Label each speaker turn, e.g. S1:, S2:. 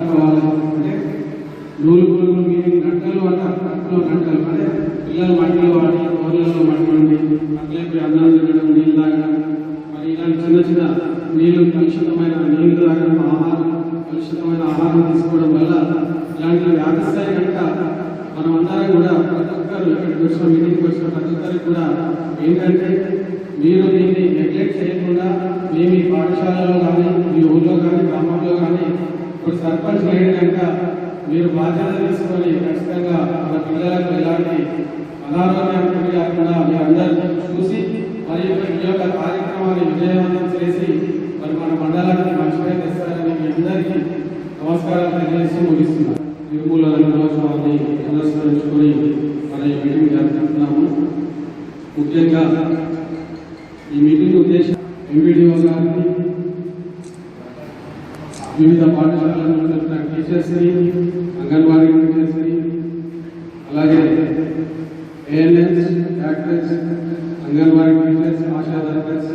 S1: అంటే నూలు పురుగులు మీరు గంటలు అంటారు గంటలు గంటలు అంటే పిల్లలు మట్టిలో వాడి కోళ్ళలో మట్టి వండి అట్లయితే అన్నం తినడం నీళ్ళు తాగడం మరి ఇలాంటి చిన్న చిన్న నీళ్ళు కలుషితమైన నీళ్ళు తాగడం ఆహారం కలుషితమైన ఆహారం తీసుకోవడం వల్ల ఇలాంటి వ్యాధిస్తాయి కనుక మనం అందరం కూడా ప్రతి ఒక్కరు ఇక్కడికి వచ్చిన మీటింగ్కి వచ్చిన ప్రతి ఒక్కరికి కూడా ఏంటంటే మీరు దీన్ని నెగ్లెక్ట్ చేయకుండా మేము మీ పాఠశాలలో కానీ మీ ఊళ్ళో కానీ గ్రామంలో కానీ ఇప్పుడు సర్పంచ్ లేని కనుక మీరు బాధ్యత తీసుకొని ఖచ్చితంగా మన పిల్లలకు ఎలాంటి అనారోగ్యం గురి కాకుండా మీ అందరూ చూసి మరి ఈ యొక్క కార్యక్రమాన్ని విజయవంతం చేసి మరి మన మండలానికి మంచిగా తెస్తారని మీ అందరికీ నమస్కారాలు తెలియజేసి ముగిస్తున్నాను. నిర్మూలన దినోత్సవాన్ని పునస్కరించుకొని మన ఈ మీటింగ్ జరుపుకుంటున్నాము. ముఖ్యంగా ఈ మీటింగ్ ఉద్దేశం ఎంబీడీఓ గారికి వివిధ పాఠశాలలో చదువుతున్న టీచర్స్ని అంగన్వాడీ టీచర్స్ని అలాగే ANS doctors Anganwadi teachers ASHA workers